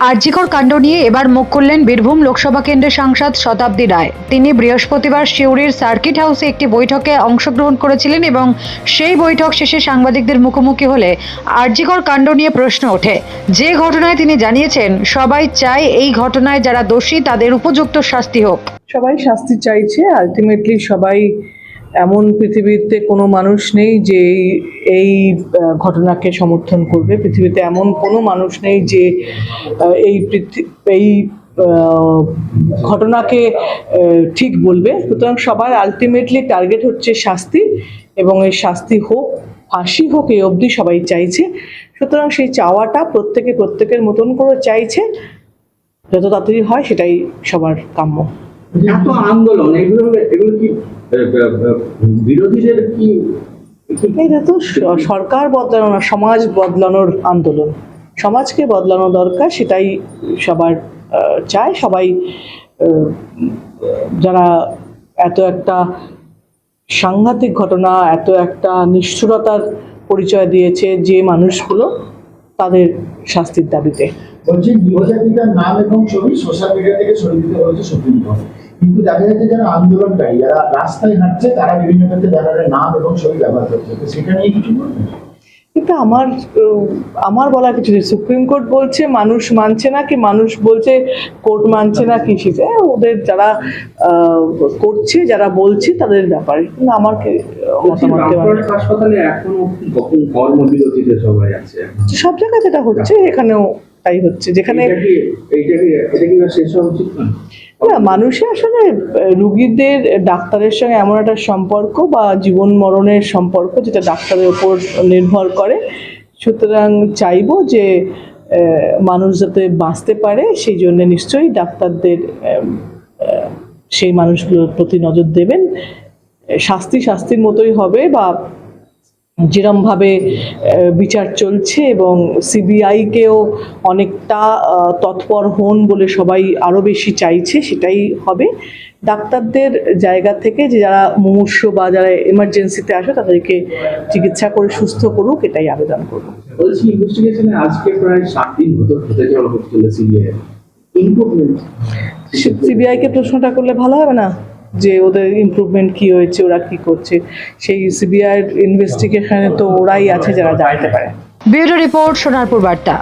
আরজিকর কাণ্ড নিয়ে এবার মুখ খুললেন বীরভূম লোকসভা কেন্দ্রের সাংসদ শতাব্দী রায়। তিনি বৃহস্পতিবার সিউড়ির সার্কিট হাউসে একটি বৈঠকে অংশগ্রহণ করেছিলেন এবং সেই বৈঠক শেষে সাংবাদিকদের মুখোমুখি হলে আরজিকর কাণ্ড নিয়ে প্রশ্ন ওঠে। যে ঘটনায় তিনি জানিয়েছেন, সবাই চায় এই ঘটনায় যারা দোষী তাদের উপযুক্ত শাস্তি হোক। সবাই শাস্তি চাইছে আলটিমেটলি সবাই এমন পৃথিবীতে কোনো মানুষ নেই যে এই- ঘটনাকে সমর্থন করবে। পৃথিবীতে এমন কোনো মানুষ নেই যে এই এই ঘটনাকে ঠিক বলবে। সুতরাং সবার আলটিমেটলি টার্গেট হচ্ছে শাস্তি এবং এই শাস্তি হোক, ফাঁসি হোক, এই অবধি সবাই চাইছে। সুতরাং সেই চাওয়াটা প্রত্যেকে প্রত্যেকের মতন করে চাইছে। যত তাড়াতাড়ি হয় সেটাই সবার কাম্য। এত আন্দোলন এগুলো এগুলো কি বিরোধীদের কি এটা তো সরকার বদলানো না সমাজ বদলানোর আন্দোলন। সমাজকে বদলানো দরকার সেটাই সবার চায়। সবাই যারা এত একটা সাংঘাতিক ঘটনা এত একটা নিষ্ঠুরতার পরিচয় দিয়েছে যে মানুষগুলো তাদের শাস্তির দাবিতে। বলছি নাম এবং ছবি সোশ্যাল মিডিয়া থেকে সরিয়ে দিতে হয়েছে সুপ্রিম কোর্ট। কিন্তু দেখা যাচ্ছে যারা আন্দোলনকারী যারা রাস্তায় হাঁটছে তারা বিভিন্ন ক্ষেত্রে ব্যানারের নাম এবং ছবি ব্যবহার করছে। তো সেটা নিয়ে কিছু বলবেন? কিন্তু আমার আমার বলা কিছু নেই। সুপ্রিম কোর্ট বলছে মানুষ মানছে না কি? মানুষ বলছে কোর্ট মানছে না কি? সেটা ওদের যারা আহ, করছে যারা বলছে তাদের ব্যাপারে। কিন্তু আমার হাসপাতালে এখনও কখন কর্মবিরতিতে সবাই আছে? সব জায়গায় যেটা হচ্ছে এখানেও তাই হচ্ছে। যেখানে এটা কি এইটা কি শেষ হওয়া উচিত না? না মানুষের আসলে রুগীদের ডাক্তারের সঙ্গে এমন একটা সম্পর্ক বা জীবন মরণের সম্পর্ক যেটা ডাক্তারের উপর নির্ভর করে। সুতরাং চাইব যে মানুষ যাতে বাঁচতে পারে, সেই জন্য নিশ্চয়ই ডাক্তারদের সেই মানুষগুলোর প্রতি নজর দেবেন। শাস্তি শাস্তির মতোই হবে বা যেরমভাবে বিচার চলছে এবং সিবিআইকেও অনেকটা তৎপর হন বলে সবাই আরও বেশি চাইছে সেটাই হবে। ডাক্তারদের জায়গা থেকে যে যারা মুমূর্ষ বা যারা এমার্জেন্সিতে আসে তাদেরকে চিকিৎসা করে সুস্থ করুক এটাই আবেদন করব। বলছি ইনভেস্টিগেশনে আজকে প্রায় দিন হতে হতে যাওয়া হচ্ছিল সিবিআই। সিবিআইকে প্রশ্নটা করলে ভালো হবে না? যে ওদের ইম্প্রুভমেন্ট কি হয়েছে, ওরা কি করছে, সেই সিবিআই ইনভেস্টিগেশনে তো ওরাই আছে যারা জানতে পারে। ব্যুরো রিপোর্ট, সোনারপুর বার্তা।